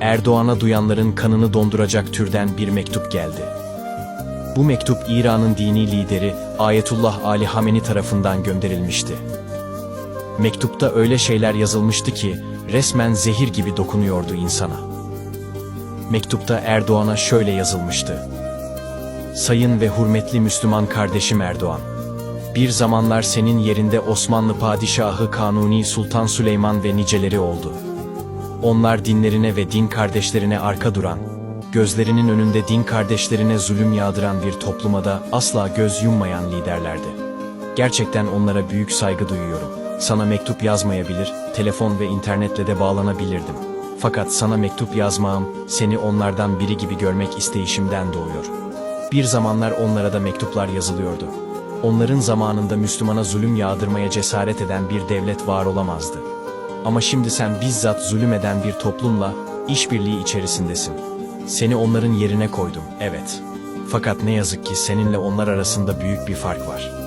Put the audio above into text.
Erdoğan'a duyanların kanını donduracak türden bir mektup geldi. Bu mektup İran'ın dini lideri Ayetullah Ali Hameni tarafından gönderilmişti. Mektupta öyle şeyler yazılmıştı ki resmen zehir gibi dokunuyordu insana. Mektupta Erdoğan'a şöyle yazılmıştı. Sayın ve hürmetli Müslüman kardeşim Erdoğan. Bir zamanlar senin yerinde Osmanlı Padişahı Kanuni Sultan Süleyman ve niceleri oldu. Onlar dinlerine ve din kardeşlerine arka duran, gözlerinin önünde din kardeşlerine zulüm yağdıran bir topluma da asla göz yummayan liderlerdi. Gerçekten onlara büyük saygı duyuyorum. Sana mektup yazmayabilir, telefon ve internetle de bağlanabilirdim. Fakat sana mektup yazmağım, seni onlardan biri gibi görmek isteyişimden doğuyor. Bir zamanlar onlara da mektuplar yazılıyordu. Onların zamanında Müslümana zulüm yağdırmaya cesaret eden bir devlet var olamazdı. Ama şimdi sen bizzat zulüm eden bir toplumla işbirliği içerisindesin. Seni onların yerine koydum, evet. Fakat ne yazık ki seninle onlar arasında büyük bir fark var.